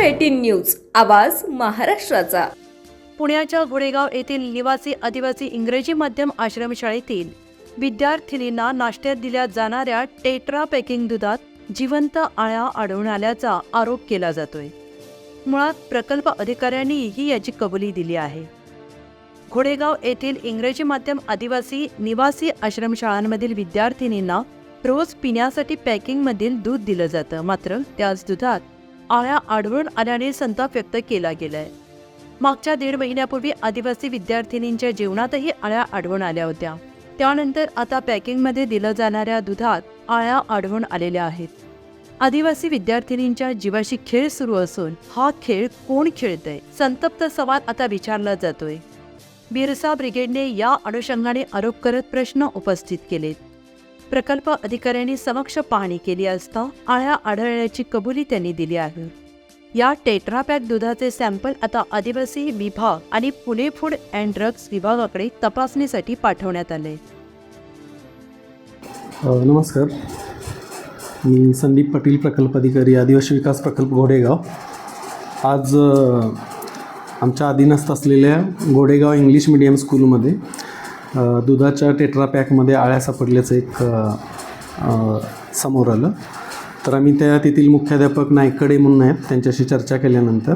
Eighteen news आवाज महाराष्ट्राचा. पुण्याच्या घोडेगाव येथील निवासी आदिवासी इंग्रजी माध्यम आश्रमशाळेतील विद्यार्थिनींना नाश्त्यात दिल्या जाणाऱ्या टेट्रा पॅकिंग दुधात जिवंत आळ्या आढळून आल्याचा आरोप केला जातोय. मुळात प्रकल्प अधिकाऱ्यांनीही याची कबुली दिली आहे. घोडेगाव येथील इंग्रजी माध्यम आदिवासी निवासी आश्रमशाळांमधील विद्यार्थिनींना रोज पिण्यासाठी पॅकिंगमधील दूध दिलं जातं. मात्र त्याच दुधात आळ्या आढळून आल्याने संताप व्यक्त केला गेलाय. मागच्या दीड महिन्यापूर्वी आदिवासी विद्यार्थिनींच्या जीवनातही आळ्या आढळून आल्या होत्या. त्यानंतर आता पॅकिंगमध्ये दिलं जाणाऱ्या दुधात आळ्या आढळून आलेल्या आहेत. आदिवासी विद्यार्थिनींच्या जीवाशी खेळ सुरू असून हा खेळ कोण खेळतय? संतप्त सवाल आता विचारला जातोय. बिरसा ब्रिगेडने या अनुषंगाने आरोप करत प्रश्न उपस्थित केलेत. प्रकल्प अधिकाऱ्यांनी समक्ष पाहणी केली असता आळ्या आढळल्याची कबुली त्यांनी दिली आहे. या टेट्रापॅक दुधाचे सॅम्पल आता आदिवासी विभाग आणि पुणे फूड अँड ड्रग्ज विभागाकडे तपासणीसाठी पाठवण्यात आले. नमस्कार. मी संदीप पाटील प्रकल्प अधिकारी आदिवासी विकास प्रकल्प घोडेगाव. आज आमच्या अधीनस्थ असलेल्या घोडेगाव इंग्लिश मीडियम स्कूलमध्ये दुधाच्या टेट्रा पॅकमध्ये आळ्या सापडल्याचं एक समोर आलं. तर आम्ही त्या तेथील मुख्याध्यापक नायकडे म्हणून आहेत त्यांच्याशी चर्चा केल्यानंतर.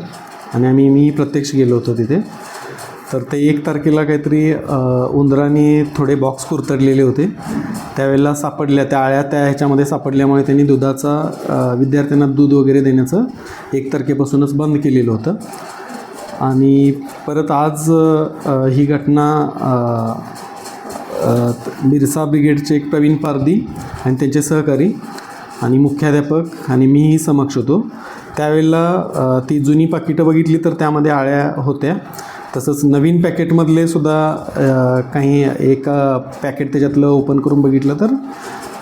आणि आम्ही मी प्रत्यक्ष गेलो होतो तिथे. तर ते एक तारखेला काहीतरी उंदराने थोडे बॉक्स कुरतडलेले होते. त्यावेळेला सापडल्या त्या आळ्या त्या ह्याच्यामध्ये सापडल्यामुळे त्यांनी दुधाचा विद्यार्थ्यांना दूध वगैरे देण्याचं एक तारखेपासूनच बंद केलेलं होतं. आणि परत आज ही घटना बिरसा ब्रिगेडचे एक प्रवीण पारदी आणि त्यांचे सहकारी आणि मुख्याध्यापक आणि मीही समक्ष होतो. त्यावेळेला ती जुनी पाकिटं बघितली तर त्यामध्ये आळ्या होत्या. तसंच नवीन पॅकेटमधले सुद्धा काही एक पॅकेट त्याच्यातलं ओपन करून बघितलं तर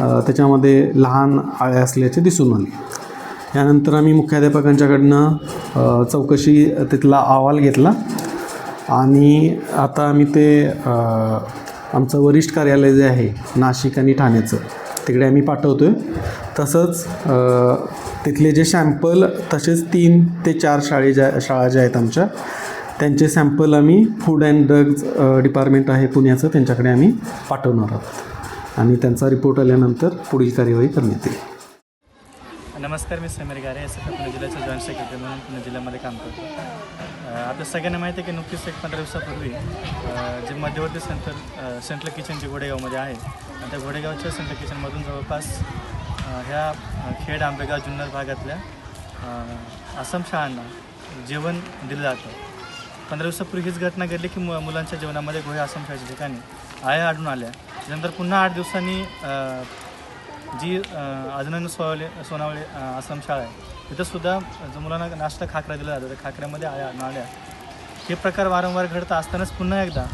त्याच्यामध्ये लहान आळ्या असल्याचे दिसून आले. यानंतर आम्ही मुख्याध्यापकांच्याकडनं चौकशी तिथला अहवाल घेतला. आणि आता आम्ही ते आमचं वरिष्ठ कार्यालय जे आहे नाशिक आणि ठाण्याचं तिकडे आम्ही पाठवतो आहे तसंच तिथले जे सॅम्पल तसेच तीन ते चार शाळे ज्या शाळा ज्या आहेत आमच्या त्यांचे सॅम्पल आम्ही फूड अँड ड्रग्ज डिपार्टमेंट आहे पुण्याचं त्यांच्याकडे आम्ही पाठवणार आहोत. आणि त्यांचा रिपोर्ट आल्यानंतर पुढील कार्यवाही करण्यात येईल. नमस्कार मी समीर गारे एस एफ पुणे जिल्ह्याचे जॉईंट सेक्रेटरी म्हणून पुणे जिल्ह्यामध्ये काम करतो. आता आपल्या सगळ्यांना माहिती आहे की नुकतीच एक पंधरा दिवसापूर्वी जे मध्यवर्ती सेंटर सेंट्रल किचन जे घोडेगावमध्ये आहे आणि त्या घोडेगावच्या सेंट्रल किचनमधून जवळपास ह्या खेड आंबेगाव जुन्नर भागातल्या आसाम शाळांना जेवण दिलं जातं. पंधरा दिवसापूर्वी हीच घटना घडली की मु मुलांच्या जेवणामध्ये गोहे आसाम शाळेच्या ठिकाणी आया आढळून आल्या. त्यानंतर पुन्हा आठ दिवसांनी जी अजून सोनावळे सोनावळे अ, आश्रम शाळा आहे तिथंसुद्धा जो मुलांना नाश्ता खाकरा दिला जातो त्या खाकऱ्यामध्ये आया नाळ्या हे प्रकार वारंवार घडत असतानाच पुन्हा एकदा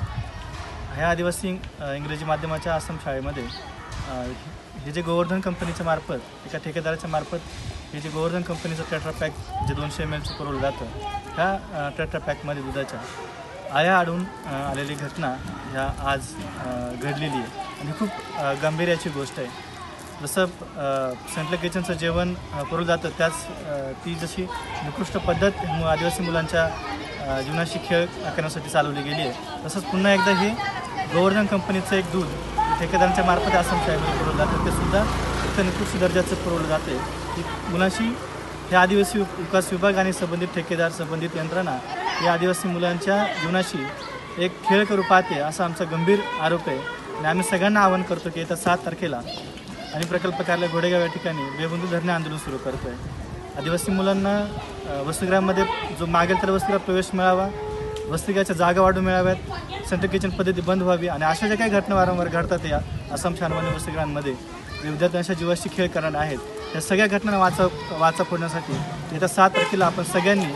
ह्या आदिवासी इंग्रजी माध्यमाच्या आश्रम शाळेमध्ये हे जे गोवर्धन कंपनीच्या मार्फत एका ठेकेदाराच्या मार्फत हे जे गोवर्धन कंपनीचं टेट्रा पॅक जे दोनशे एम एलचं पुरवलं जातं ह्या टेट्रा पॅकमध्ये दुधाच्या आया आडून आलेली घटना ह्या आज घडलेली आहे. आणि खूप अ, गंभीर याची गोष्ट आहे. जसं सेंट्रल किचनचं जेवण करू जातं त्याच ती जशी निकृष्ट पद्धत आदिवासी मुलांच्या जीवनाशी खेळ करण्यासाठी चालवली गेली आहे. तसंच पुन्हा एकदा हे गोवर्धन कंपनीचं एक दूध ठेकेदारांच्या मार्फत आसाम शाळेमध्ये पुरवलं जातं ते सुद्धा इथं निकृष्ट दर्जाचं पुरवलं जाते की मुलांशी हे आदिवासी विकास विभाग आणि संबंधित ठेकेदार संबंधित यंत्रणा या आदिवासी मुलांच्या जीवनाशी एक खेळ करू पाहते असा आमचा गंभीर आरोप आहे. आणि आम्ही सगळ्यांना आवाहन करतो की येत्या सात तारखेला आणि प्रकल्प कार्यालय घोडेगाव या ठिकाणी बेबंदू धरणे आंदोलन सुरू करतो आहे आदिवासी मुलांना वसतिगृहामध्ये जो मागेल तर वसतिगृहात प्रवेश मिळावा वसतिगृहाच्या जागा वाढू मिळाव्यात सेंट्रल किचन पद्धती बंद व्हावी आणि अशा ज्या काही घटना वारंवार घडतात या आसाम शानवानी वसतिगृहांमध्ये विद्यार्थ्यांच्या जीवाशी खेळ करणार आहेत. या सगळ्या घटनांना वाचा वाचा फोडण्यासाठी येत्या सात तारखेला आपण सगळ्यांनी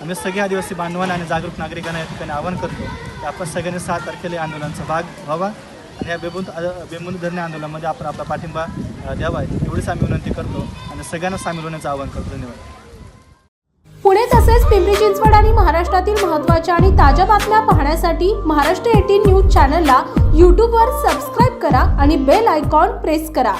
आम्ही सगळ्या आदिवासी बांधवांना आणि जागरूक नागरिकांना या ठिकाणी आवाहन करतो की आपण सगळ्यांनी सात तारखेला आंदोलनाचा भाग व्हावा. आणि या बेबंद बेबंदू धरणे आंदोलनामध्ये आपण आपला पाठिंबा द्यावा एवढीच आम्ही विनंती करतो आणि सगळ्यांना सामील होण्याचं आवाहन करतो. धन्यवाद. पुणे तसेच पिंपरी चिंचवड आणि महाराष्ट्रातील महत्त्वाच्या आणि ताज्या बातम्या पाहण्यासाठी महाराष्ट्र एटीन न्यूज चॅनलला यूट्यूबवर सबस्क्राईब करा आणि बेल आयकॉन प्रेस करा.